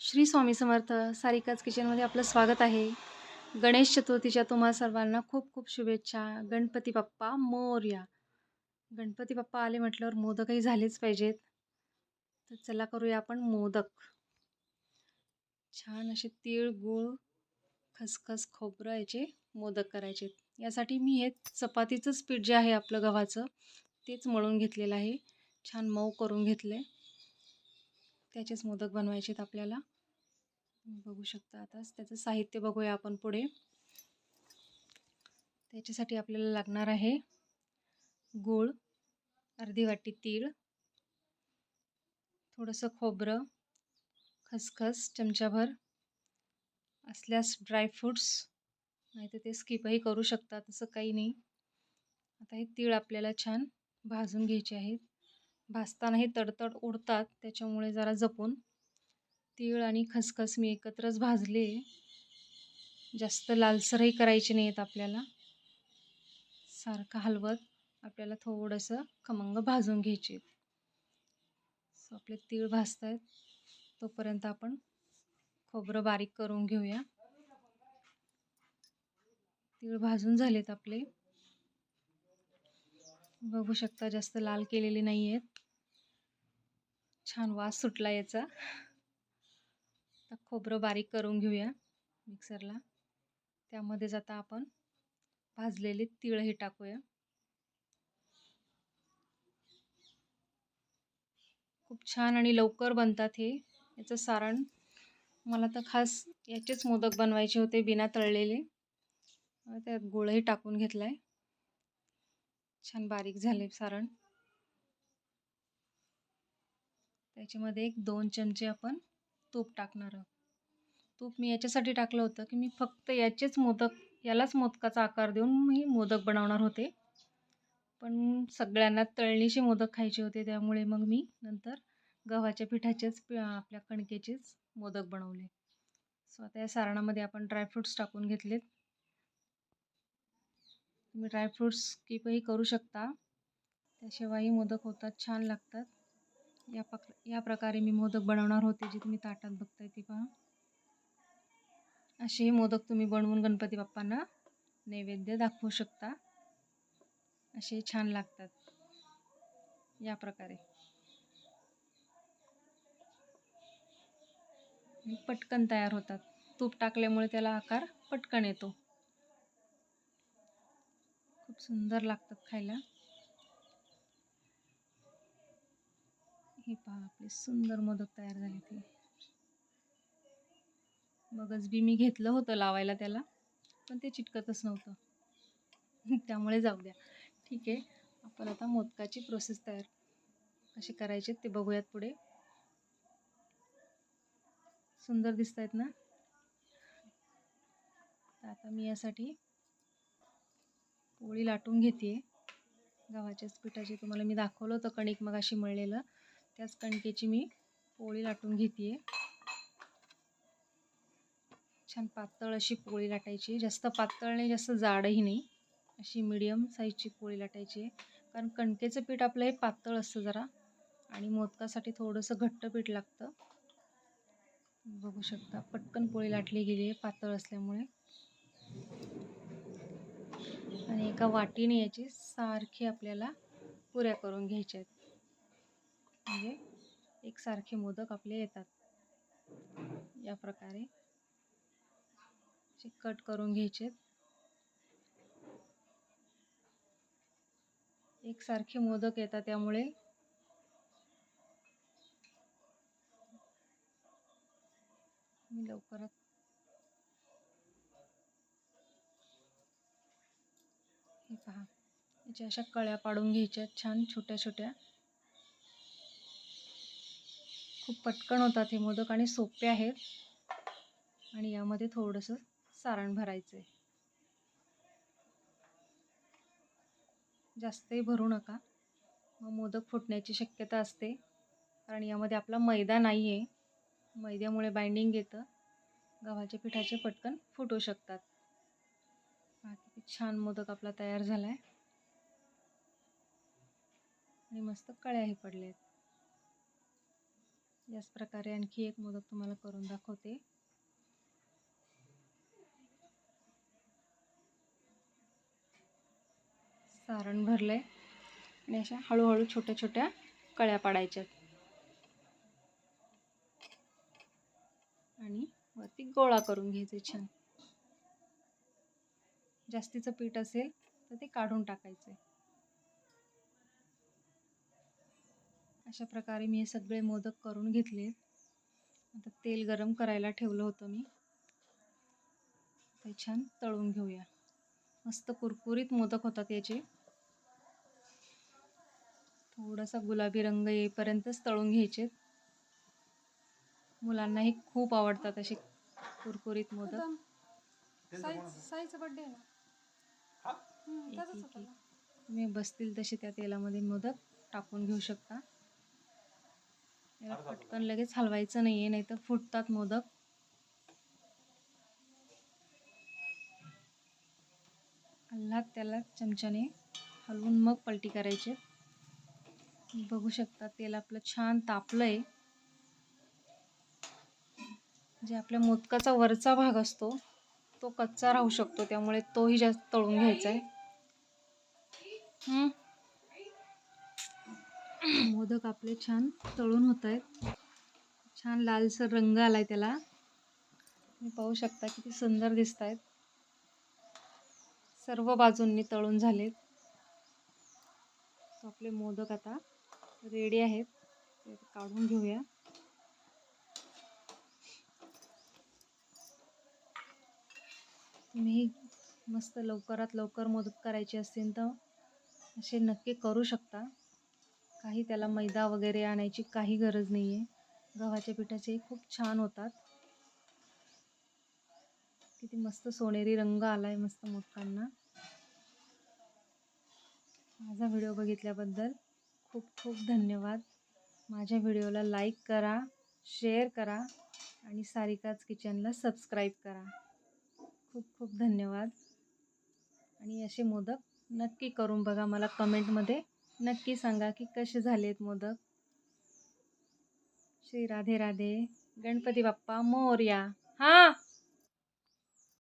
श्री स्वामी समर्थ सारिकाच किचनमध्ये आपलं स्वागत आहे. गणेश चतुर्थीच्या तुम्हा सर्वांना खूप खूप शुभेच्छा. गणपती बाप्पा मोर्या. गणपती बाप्पा आले म्हटल्यावर मोदकही झालेच पाहिजेत. तर चला करूया आपण मोदक. छान असे तीळ गूळ खसखस खोबरं याचे मोदक करायचे. यासाठी मी हे चपातीचंच पीठ जे आहे आपलं गव्हाचं तेच मळून घेतलेलं आहे. छान मऊ करून घेतले त्याचेच मोदक बनवायचे आहेत आपल्याला. बघू शकता आता त्याचं साहित्य बघूया आपण पुढे. त्याच्यासाठी आपल्याला लागणार आहे गूळ अर्धी वाटी तीळ थोडंसं खोबरं खसखस चमचाभर असल्यास ड्रायफ्रूट्स नाही तर ते स्किपही करू शकता तसं काही नाही. आता हे तीळ आपल्याला छान भाजून घ्यायचे आहेत. भाजतानाही तडतड उडतात त्याच्यामुळे जरा जपून. तीळ आणि खसखस मी एकत्रच भाजले. जास्त लालसरही करायचे नाही आहेत आपल्याला. सारखं हलवत आपल्याला थोडंसं खमंग भाजून घ्यायचे सो आपले तीळ भाजत आहेत तोपर्यंत आपण खोबरं बारीक करून घेऊया. तीळ भाजून झालेत आपले. बघू शकता जास्त लाल केलेले नाही आहेत छान वास सुटला याचा. आता खोबरं बारीक करून घेऊया मिक्सरला. त्यामध्येच आता आपण भाजलेले तिळही टाकूया. खूप छान आणि लवकर बनतात हे. याचं सारण मला तर खास याचेच मोदक बनवायचे होते बिना तळलेले. त्यात गुळही टाकून घेतला आहे छान बारीक झाले सारण. त्याच्यामध्ये एक दोन चमचे आपण तूप टाकणार आहोत. तूप मी याच्यासाठी टाकलं होतं की मी फक्त याचेच मोदक यालाच मोदकाचा आकार देऊन मी मोदक बनवणार होते. पण सगळ्यांना तळणीचे मोदक खायचे होते त्यामुळे मग मी नंतर गव्हाच्या पिठाचेच आपल्या कणकेचेच मोदक बनवले. सो आता या सारणामध्ये आपण ड्रायफ्रूट्स टाकून घेतलेत. तुम्ही ड्रायफ्रूट्स स्किपही करू शकता त्याशिवायही मोदक होतात छान लागतात. या पक या प्रकारे मी मोदक बनवणार होते जे तुम्ही ताटात बघताय ते पहा. असेही मोदक तुम्ही बनवून गणपती बाप्पांना नैवेद्य दाखवू शकता. असे छान लागतात. या प्रकारे. पटकन तयार होतात. तूप टाकल्यामुळे त्याला आकार पटकन येतो. खूप सुंदर लागतात खायला. हे पहा आपले सुंदर मोदक तयार झाले ते. मगच बी मी घेतलं होतं लावायला त्याला पण ते चिटकतच नव्हतं. त्यामुळे जाऊ द्या. ठीक आहे आपण आता मोदकाची प्रोसेस तयार कशी करायची ते बघूयात पुढे. सुंदर दिसत आहेत ना आता मी यासाठी पोळी लाटून घेते. गव्हाच्याच पिठाची तुम्हाला मी दाखवलं होतं कणिक मग अशी मळलेलं. त्याच कणकेची मी पोळी लाटून घेते छान पातळ अशी पोळी लाटायची. जास्त पातळ नाही जास्त जाडही नाही. अशी मिडियम साईजची पोळी लाटायची. कारण कणकेचं पीठ आपलं हे पातळ असतं जरा. आणि मोदकासाठी थोडंसं घट्ट पीठ लागतं. बघू शकता पटकन पोळी लाटली गेली आहे पातळ असल्यामुळे. आणि एका वाटीने याची सारखी आपल्याला पुऱ्या करून घ्यायच्या आहेत. म्हणजे एकसारखे मोदक आपले येतात. या प्रकारे कट करून घ्यायचे एकसारखे मोदक येतात त्यामुळे मी लवकरात हे. पहा याच्या अशा कळ्या पाडून घ्यायच्या छान छोट्या छोट्या. खूप पटकन होतात हे मोदक आणि सोपे आहेत. आणि यामध्ये थोडंसं सारण भरायचं आहे जास्तही भरू नका. मग मोदक फुटण्याची शक्यता असते. कारण यामध्ये आपला मैदा नाही आहे मैद्यामुळे बाइंडिंग येतं. गव्हाच्या पिठाचे पटकन फुटू शकतात. किती छान मोदक आपला तयार झाला आहे आणि मस्त कळ्याही पडल्या आहेत याच प्रकारे आणखी एक मोदक तुम्हाला करून दाखवते. सारण भरलंय. आणि अशा हळूहळू छोट्या छोट्या कळ्या पाडायच्या आणि वरती गोळा करून घ्यायचे छान. जास्तीचं पीठ असेल तर ते काढून टाकायचे. अशा प्रकारे मी हे सगळे मोदक करून घेतले आता तेल गरम करायला ठेवलं होतं मी. ते छान तळून घेऊया. मस्त कुरकुरीत मोदक होतात याचे. थोडासा गुलाबी रंग येईपर्यंतच तळून घ्यायचे. मुलांनाही खूप आवडतात असे कुरकुरीत मोदक. साईचा बड्डे आहे ना? एक- एक-. तुम्ही बसतील तसे त्या तेलामध्ये मोदक टाकून घेऊ शकता याला पटकन लगेच हलवायचं नाहीये नाही तर फुटतात मोदक हल्लात त्याला चमच्याने हलवून मग पलटी करायचे बघू शकता तेल आपलं छान तापलंय जे आपल्या मोदकाचा वरचा भाग असतो तो कच्चा राहू शकतो त्यामुळे तोही जास्त तळून घ्यायचा आहे. मोदक आपले छान तळून होत आहेत. छान लालसर रंग आलाय त्याला. तुम्ही पाहू शकता किती सुंदर दिसत आहेत. सर्व बाजूंनी तळून झालेत. आपले मोदक आता रेडी आहेत. ते काढून घेऊया. तुम्ही मस्त लवकरात लवकर मोदक करायची असतील तर असे नक्की करू शकता. काही त्याला मैदा वगैरे आणायची काही गरज नाही आहे गव्हाच्या पिठाचे खूप छान होतात. किती मस्त सोनेरी रंग आला आहे मस्त मोदकांना. माझा व्हिडिओ बघितल्याबद्दल खूप खूप धन्यवाद. माझ्या व्हिडिओला लाईक करा शेअर करा आणि सारिकाच किचनला सबस्क्राईब करा. खूप खूप धन्यवाद. आणि असे मोदक नक्की करून बघा मला कमेंटमध्ये. नक्की सांगा की कसे झालेत मोदक? श्री राधे राधे. गणपती बाप्पा मोर्या. हां!